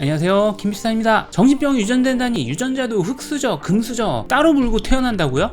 안녕하세요 김비스타입니다 정신병이 유전된다니 유전자도 흑수저 금수저 따로 물고 태어난다고요?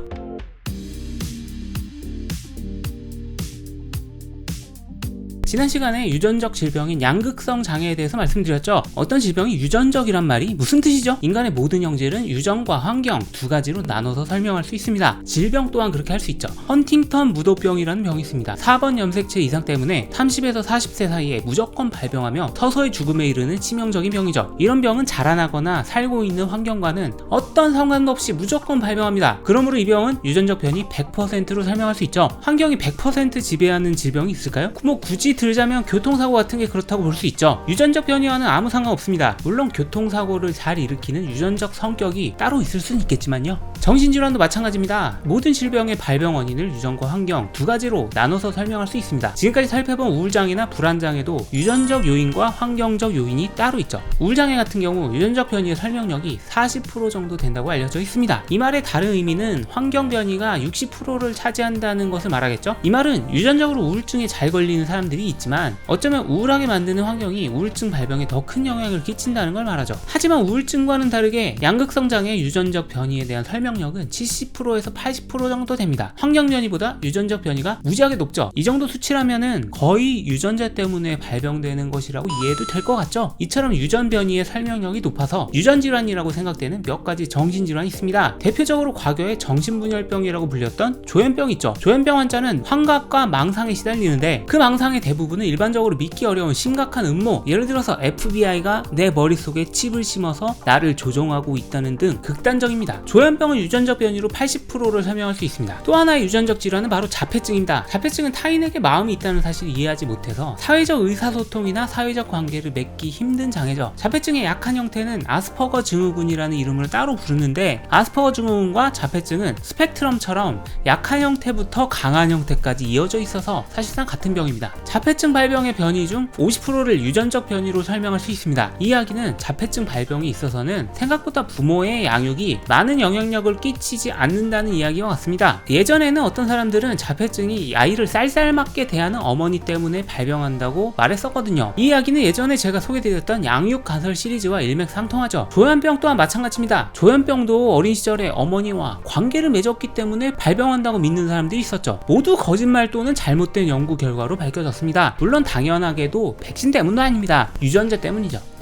지난 시간에 유전적 질병인 양극성 장애에 대해서 말씀드렸죠. 어떤 질병이 유전적이란 말이 무슨 뜻이죠? 인간의 모든 형질은 유전과 환경 두 가지로 나눠서 설명할 수 있습니다. 질병 또한 그렇게 할 수 있죠. 헌팅턴 무도병이라는 병이 있습니다. 4번 염색체 이상 때문에 30에서 40세 사이에 무조건 발병하며 서서히 죽음에 이르는 치명적인 병이죠. 이런 병은 자라나거나 살고 있는 환경과는 어떤 상관도 없이 무조건 발병합니다. 그러므로 이 병은 유전적 변이 100%로 설명할 수 있죠. 환경이 100% 지배하는 질병이 있을까요? 뭐 굳이 들자면 교통사고 같은 게 그렇다고 볼 수 있죠. 유전적 변이와는 아무 상관없습니다. 물론 교통사고를 잘 일으키는 유전적 성격이 따로 있을 수는 있겠지만요. 정신질환도 마찬가지입니다. 모든 질병의 발병 원인을 유전과 환경 두 가지로 나눠서 설명할 수 있습니다. 지금까지 살펴본 우울장애나 불안장애도 유전적 요인과 환경적 요인이 따로 있죠. 우울장애 같은 경우 유전적 변이의 설명력이 40% 정도 된다고 알려져 있습니다. 이 말의 다른 의미는 환경 변이가 60%를 차지한다는 것을 말하겠죠. 이 말은 유전적으로 우울증에 잘 걸리는 사람들이 있지만 어쩌면 우울하게 만드는 환경이 우울증 발병에 더 큰 영향을 끼친다는 걸 말하죠. 하지만 우울증과는 다르게 양극성 장애 유전적 변이에 대한 설명력은 70%에서 80% 정도 됩니다. 환경 변이보다 유전적 변이가 무지하게 높죠. 이 정도 수치라면은 거의 유전자 때문에 발병되는 것이라고 이해해도 될 것 같죠. 이처럼 유전 변이의 설명력이 높아서 유전 질환이라고 생각되는 몇 가지 정신 질환이 있습니다. 대표적으로 과거에 정신분열병이라고 불렸던 조현병 있죠. 조현병 환자는 환각과 망상에 시달리는데 그 망상의 대부분 은 일반적으로 믿기 어려운 심각한 음모 예를 들어서 FBI가 내 머릿속에 칩을 심어서 나를 조종하고 있다는 등 극단적입니다. 조현병은 유전적 변이로 80%를 설명할 수 있습니다. 또 하나의 유전적 질환은 바로 자폐증입니다. 자폐증은 타인에게 마음이 있다는 사실을 이해하지 못해서 사회적 의사소통이나 사회적 관계를 맺기 힘든 장애죠. 자폐증의 약한 형태는 아스퍼거 증후군이라는 이름으로 따로 부르는데 아스퍼거 증후군과 자폐증은 스펙트럼처럼 약한 형태부터 강한 형태까지 이어져 있어서 사실상 같은 병입니다. 자폐 증 발병의 변이 중 50%를 유전적 변이로 설명할 수 있습니다. 이 이야기는 자폐증 발병이 있어서는 생각보다 부모의 양육이 많은 영향력을 끼치지 않는다는 이야기와 같습니다. 예전에는 어떤 사람들은 자폐증이 아이를 쌀쌀맞게 대하는 어머니 때문에 발병한다고 말했었거든요. 이 이야기는 예전에 제가 소개드렸던 양육 가설 시리즈와 일맥상통하죠. 조현병 또한 마찬가지입니다. 조현병도 어린 시절에 어머니와 관계를 맺었기 때문에 발병한다고 믿는 사람들이 있었죠. 모두 거짓말 또는 잘못된 연구 결과로 밝혀졌습니다. 물론 당연하게도 백신 때문도 아닙니다. 유전자 때문이죠.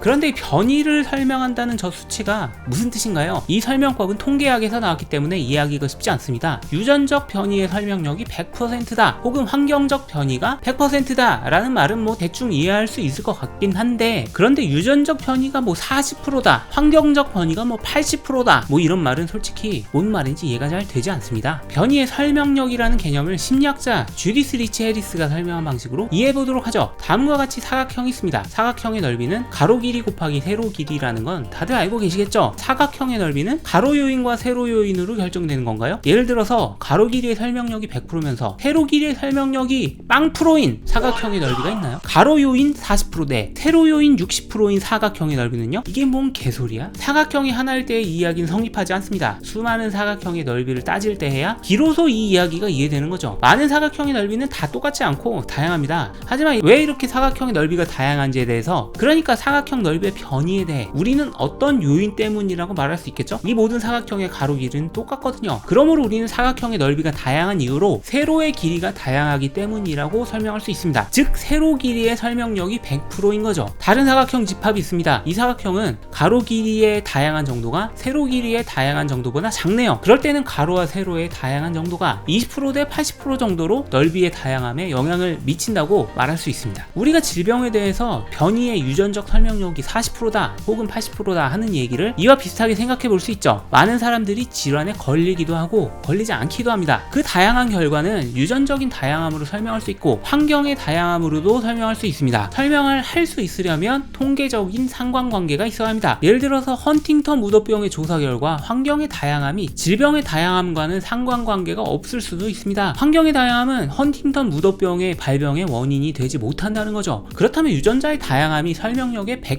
그런데 이 변이를 설명한다는 저 수치가 무슨 뜻인가요? 이 설명법은 통계학에서 나왔기 때문에 이해하기가 쉽지 않습니다. 유전적 변이의 설명력이 100%다 혹은 환경적 변이가 100%다 라는 말은 뭐 대충 이해할 수 있을 것 같긴 한데 그런데 유전적 변이가 뭐 40%다 환경적 변이가 뭐 80%다 뭐 이런 말은 솔직히 뭔 말인지 이해가 잘 되지 않습니다. 변이의 설명력이라는 개념을 심리학자 주디스 리치 해리스가 설명한 방식으로 이해해 보도록 하죠. 다음과 같이 사각형이 있습니다. 사각형의 넓이는 가로 길이 곱하기 세로 길이라는 건 다들 알고 계시겠죠? 사각형의 넓이는 가로 요인과 세로 요인으로 결정되는 건가요? 예를 들어서 가로 길이의 설명력이 100%면서 세로 길이의 설명력이 빵 프로인 사각형의 넓이가 있나요? 가로 요인 40%대 세로 요인 60%인 사각형의 넓이는요? 이게 뭔 개소리야? 사각형이 하나일 때의 이 이야기는 성립하지 않습니다. 수많은 사각형의 넓이를 따질 때 해야 비로소 이 이야기가 이해되는 거죠. 많은 사각형의 넓이는 다 똑같지 않고 다양합니다. 하지만 왜 이렇게 사각형의 넓이가 다양한지에 대해서 그러니까 사각형 넓이의 변이에 대해 우리는 어떤 요인 때문이라고 말할 수 있겠죠? 이 모든 사각형의 가로 길이는 똑같거든요. 그러므로 우리는 사각형의 넓이가 다양한 이유로 세로의 길이가 다양하기 때문이라고 설명할 수 있습니다. 즉 세로 길이의 설명력이 100%인 거죠. 다른 사각형 집합이 있습니다. 이 사각형은 가로 길이의 다양한 정도가 세로 길이의 다양한 정도보다 작네요. 그럴 때는 가로와 세로의 다양한 정도가 20%대 80% 정도로 넓이의 다양함에 영향을 미친다고 말할 수 있습니다. 우리가 질병에 대해서 변이의 유전적 설명력 생명력이 40%다 혹은 80%다 하는 얘기를 이와 비슷하게 생각해 볼 수 있죠. 많은 사람들이 질환에 걸리기도 하고 걸리지 않기도 합니다. 그 다양한 결과는 유전적인 다양함으로 설명할 수 있고 환경의 다양함으로도 설명할 수 있습니다. 설명을 할 수 있으려면 통계적인 상관관계가 있어야 합니다. 예를 들어서 헌팅턴 무도병의 조사 결과 환경의 다양함이 질병의 다양함과는 상관관계가 없을 수도 있습니다. 환경의 다양함은 헌팅턴 무도병의 발병의 원인이 되지 못한다는 거죠. 그렇다면 유전자의 다양함이 설명력의 100%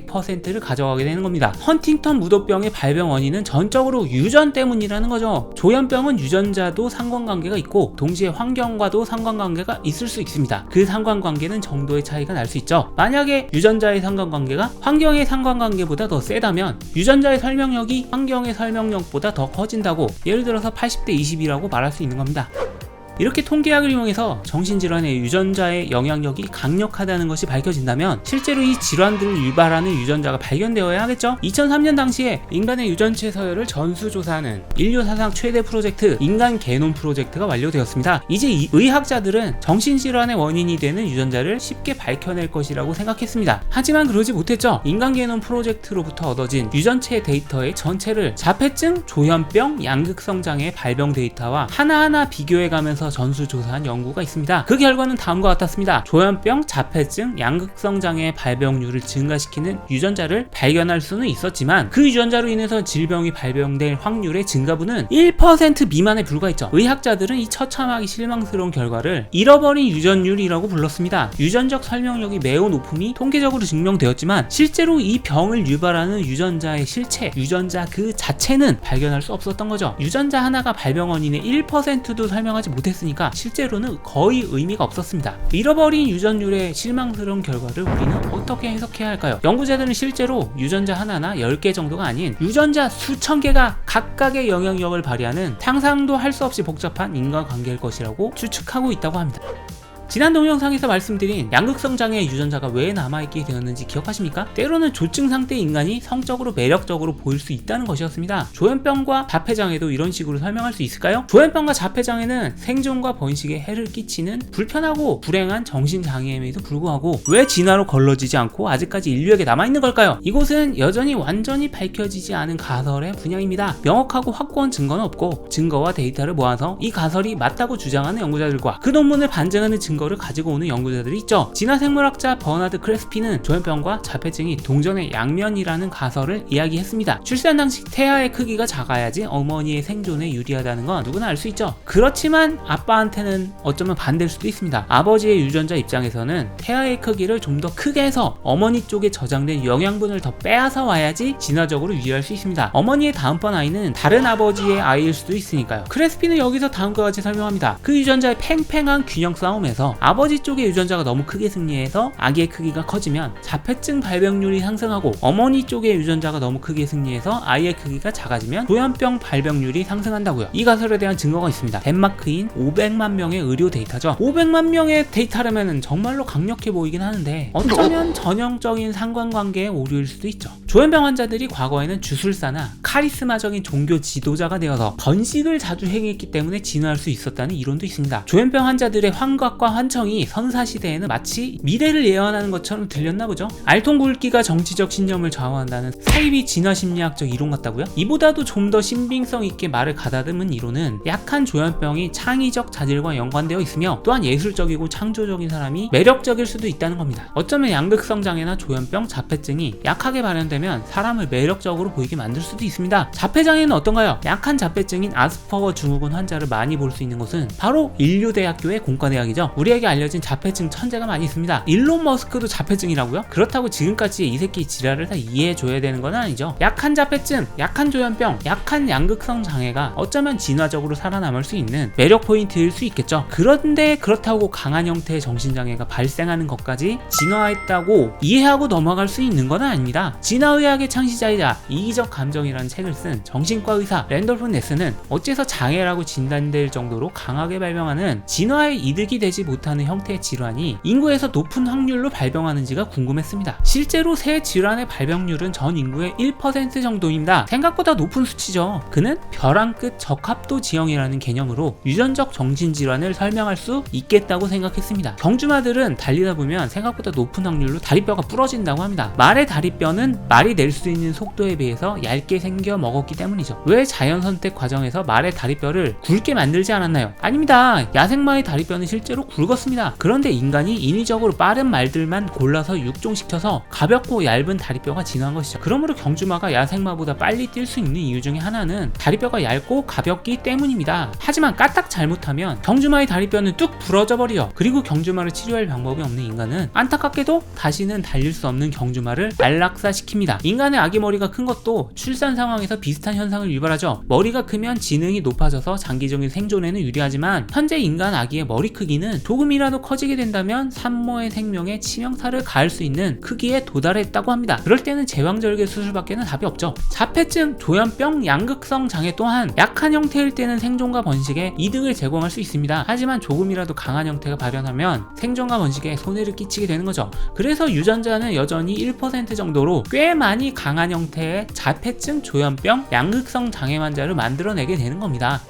를 가져가게 되는 겁니다. 헌팅턴 무도병의 발병 원인은 전적으로 유전 때문이라는 거죠. 조현병은 유전자도 상관관계가 있고 동시에 환경과도 상관관계가 있을 수 있습니다. 그 상관관계는 정도의 차이가 날 수 있죠. 만약에 유전자의 상관관계가 환경의 상관관계보다 더 세다면 유전자의 설명력이 환경의 설명력보다 더 커진다고 예를 들어서 80대 20이라고 말할 수 있는 겁니다. 이렇게 통계학을 이용해서 정신질환의 유전자의 영향력이 강력하다는 것이 밝혀진다면 실제로 이 질환들을 유발하는 유전자가 발견되어야 하겠죠? 2003년 당시에 인간의 유전체 서열을 전수조사하는 인류 사상 최대 프로젝트 인간 게놈 프로젝트가 완료되었습니다. 이제 이 의학자들은 정신질환의 원인이 되는 유전자를 쉽게 밝혀낼 것이라고 생각했습니다. 하지만 그러지 못했죠. 인간 게놈 프로젝트로부터 얻어진 유전체 데이터의 전체를 자폐증, 조현병, 양극성 장애 발병 데이터와 하나하나 비교해가면서 전수조사한 연구가 있습니다. 그 결과는 다음과 같았습니다. 조현병, 자폐증, 양극성 장애 발병률을 증가시키는 유전자를 발견할 수는 있었지만 그 유전자로 인해서 질병이 발병될 확률의 증가분은 1% 미만에 불과했죠. 의학자들은 이 처참하기 실망스러운 결과를 잃어버린 유전율이라고 불렀습니다. 유전적 설명력이 매우 높음이 통계적으로 증명되었지만 실제로 이 병을 유발하는 유전자의 실체, 유전자 그 자체는 발견할 수 없었던 거죠. 유전자 하나가 발병 원인의 1%도 설명하지 못했 으니까 실제로는 거의 의미가 없었습니다. 잃어버린 유전율의 실망스러운 결과를 우리는 어떻게 해석해야 할까요? 연구자들은 실제로 유전자 하나나 10개 정도가 아닌 유전자 수천 개가 각각의 영향력을 발휘하는 상상도 할 수 없이 복잡한 인과관계일 것이라고 추측하고 있다고 합니다. 지난 동영상에서 말씀드린 양극성 장애 유전자가 왜 남아있게 되었는지 기억하십니까? 때로는 조증 상태의 인간이 성적으로 매력적으로 보일 수 있다는 것이었습니다. 조현병과 자폐장애도 이런 식으로 설명할 수 있을까요? 조현병과 자폐장애는 생존과 번식에 해를 끼치는 불편하고 불행한 정신장애임에도 불구하고 왜 진화로 걸러지지 않고 아직까지 인류에게 남아있는 걸까요? 이곳은 여전히 완전히 밝혀지지 않은 가설의 분야입니다. 명확하고 확고한 증거는 없고 증거와 데이터를 모아서 이 가설이 맞다고 주장하는 연구자들과 그 논문을 반증하는 증거 증거를 가지고 오는 연구자들이 있죠. 진화생물학자 버나드 크레스피는 조현병과 자폐증이 동전의 양면이라는 가설을 이야기했습니다. 출산 당시 태아의 크기가 작아야지 어머니의 생존에 유리하다는 건 누구나 알 수 있죠. 그렇지만 아빠한테는 어쩌면 반대일 수도 있습니다. 아버지의 유전자 입장에서는 태아의 크기를 좀 더 크게 해서 어머니 쪽에 저장된 영양분을 더 빼앗아 와야지 진화적으로 유리할 수 있습니다. 어머니의 다음번 아이는 다른 아버지의 아이일 수도 있으니까요. 크레스피는 여기서 다음과 같이 설명합니다. 그 유전자의 팽팽한 균형 싸움에서 아버지 쪽의 유전자가 너무 크게 승리해서 아기의 크기가 커지면 자폐증 발병률이 상승하고 어머니 쪽의 유전자가 너무 크게 승리해서 아이의 크기가 작아지면 조현병 발병률이 상승한다고요. 이 가설에 대한 증거가 있습니다. 덴마크인 500만 명의 의료 데이터죠. 500만 명의 데이터라면 정말로 강력해 보이긴 하는데 어쩌면 전형적인 상관관계의 오류일 수도 있죠. 조현병 환자들이 과거에는 주술사나 카리스마적인 종교 지도자가 되어서 번식을 자주 행했기 때문에 진화할 수 있었다는 이론도 있습니다. 조현병 환자들의 환각과 환청이 선사시대에는 마치 미래를 예언하는 것처럼 들렸나 보죠. 알통 굵기가 정치적 신념을 좌우한다는 사이비 진화 심리학적 이론 같다고요? 이보다도 좀 더 신빙성 있게 말을 가다듬은 이론은 약한 조현병이 창의적 자질과 연관되어 있으며 또한 예술적이고 창조적인 사람이 매력적일 수도 있다는 겁니다. 어쩌면 양극성 장애나 조현병, 자폐증이 약하게 발현되면 사람을 매력적으로 보이게 만들 수도 있습니다. 자폐장애는 어떤가요? 약한 자폐증인 아스퍼거 증후군 환자를 많이 볼 수 있는 곳은 바로 인류대학교의 공과대학이죠. 우리 에게 알려진 자폐증 천재가 많이 있습니다. 일론 머스크도 자폐증이라고요? 그렇다고 지금까지 이 새끼 지랄을 다 이해해줘야 되는 건 아니죠. 약한 자폐증, 약한 조현병, 약한 양극성 장애가 어쩌면 진화적으로 살아남을 수 있는 매력 포인트일 수 있겠죠. 그런데 그렇다고 강한 형태의 정신장애가 발생하는 것까지 진화했다고 이해하고 넘어갈 수 있는 건 아닙니다. 진화의학의 창시자이자 이기적 감정이라는 책을 쓴 정신과 의사 랜돌프 네스는 어째서 장애라고 진단될 정도로 강하게 발병하는 진화에 이득이 되지 못 하는 형태의 질환이 인구에서 높은 확률로 발병하는지가 궁금했습니다. 실제로 새 질환의 발병률은 전 인구의 1% 정도입니다. 생각보다 높은 수치죠. 그는 벼랑 끝 적합도 지형이라는 개념으로 유전적 정신질환을 설명할 수 있겠다고 생각했습니다. 경주마들은 달리다 보면 생각보다 높은 확률로 다리뼈가 부러진다고 합니다. 말의 다리뼈는 말이 낼 수 있는 속도에 비해서 얇게 생겨 먹었기 때문이죠. 왜 자연 선택 과정에서 말의 다리뼈를 굵게 만들지 않았나요? 아닙니다. 야생마의 다리뼈는 실제로 굵 었습니다. 그런데 인간이 인위적으로 빠른 말들만 골라서 육종시켜서 가볍고 얇은 다리뼈가 진화한 것이죠. 그러므로 경주마가 야생마보다 빨리 뛸 수 있는 이유 중에 하나는 다리뼈가 얇고 가볍기 때문입니다. 하지만 까딱 잘못하면 경주마의 다리뼈는 뚝 부러져 버려. 그리고 경주마를 치료할 방법이 없는 인간은 안타깝게도 다시는 달릴 수 없는 경주마를 안락사시킵니다. 인간의 아기 머리가 큰 것도 출산 상황에서 비슷한 현상을 유발하죠. 머리가 크면 지능이 높아져서 장기적인 생존에는 유리하지만 현재 인간 아기의 머리 크기는 조금이라도 커지게 된다면 산모의 생명에 치명타를 가할 수 있는 크기에 도달했다고 합니다. 그럴 때는 제왕절개 수술밖에는 답이 없죠. 자폐증, 조현병, 양극성 장애 또한 약한 형태일 때는 생존과 번식에 이득을 제공할 수 있습니다. 하지만 조금이라도 강한 형태가 발현하면 생존과 번식에 손해를 끼치게 되는 거죠. 그래서 유전자는 여전히 1% 정도로 꽤 많이 강한 형태의 자폐증, 조현병, 양극성 장애 환자를 만들어내게 되는 겁니다.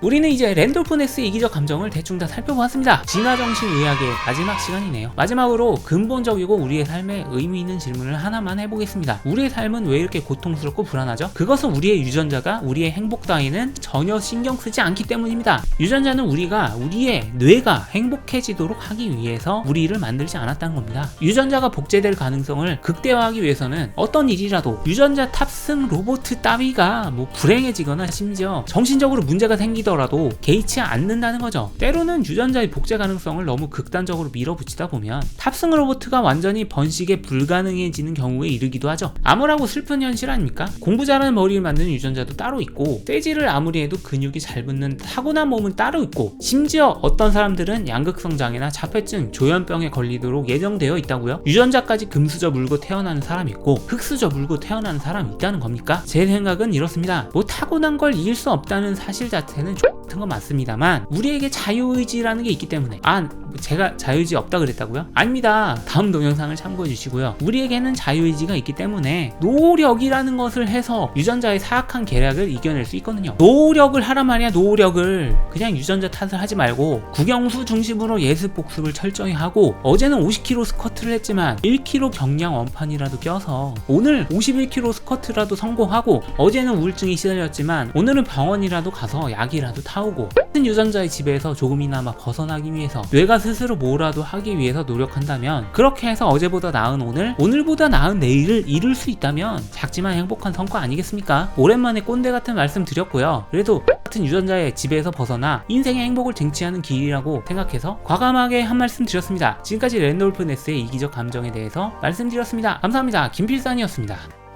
우리는 이제 랜돌프 네스의 이기적 감정을 대충 다 살펴보았습니다. 진화정신의학의 마지막 시간이네요. 마지막으로 근본적이고 우리의 삶에 의미 있는 질문을 하나만 해보겠습니다. 우리의 삶은 왜 이렇게 고통스럽고 불안하죠? 그것은 우리의 유전자가 우리의 행복 따위는 전혀 신경 쓰지 않기 때문입니다. 유전자는 우리가 우리의 뇌가 행복해지도록 하기 위해서 우리를 만들지 않았다는 겁니다. 유전자가 복제될 가능성을 극대화하기 위해서는 어떤 일이라도 유전자 탑승 로봇 따위가 뭐 불행해지거나 심지어 정신적으로 문제가 생기 더라도 개의치 않는다는 거죠. 때로는 유전자의 복제 가능성을 너무 극단적으로 밀어붙이다 보면 탑승 로봇가 완전히 번식에 불가능해지는 경우에 이르기도 하죠. 암울하고 슬픈 현실 아닙니까? 공부 잘하는 머리를 만드는 유전자도 따로 있고 떼지를 아무리 해도 근육이 잘 붙는 타고난 몸은 따로 있고 심지어 어떤 사람들은 양극성 장애나 자폐증, 조현병에 걸리도록 예정되어 있다고요. 유전자까지 금수저 물고 태어나는 사람이 있고 흙수저 물고 태어나는 사람이 있다는 겁니까? 제 생각은 이렇습니다. 뭐 타고난 걸 이길 수 없다는 사실 자체는 같은 건 맞습니다만 우리에게 자유의지라는 게 있기 때문에. 아 제가 자유의지 없다 그랬다고요? 아닙니다. 다음 동영상을 참고해 주시고요. 우리에게는 자유의지가 있기 때문에 노력이라는 것을 해서 유전자의 사악한 계략을 이겨낼 수 있거든요. 노력을 하란 말이야 노력을 그냥 유전자 탓을 하지 말고 국영수 중심으로 예습 복습을 철저히 하고 어제는 50kg 스쿼트를 했지만 1kg 경량 원판이라도 껴서 오늘 51kg 스쿼트라도 성공하고 어제는 우울증이 시달렸지만 오늘은 병원이라도 가서 약이라도 타오고 같은 유전자의 지배에서 조금이나마 벗어나기 위해서 뇌가 스스로 뭐라도 하기 위해서 노력한다면 그렇게 해서 어제보다 나은 오늘 오늘보다 나은 내일을 이룰 수 있다면 작지만 행복한 성과 아니겠습니까? 오랜만에 꼰대 같은 말씀 드렸고요. 그래도 같은 유전자의 지배에서 벗어나 인생의 행복을 쟁취하는 길이라고 생각해서 과감하게 한 말씀 드렸습니다. 지금까지 랜돌프 네스의 이기적 감정에 대해서 말씀드렸습니다. 감사합니다. 김필산이었습니다.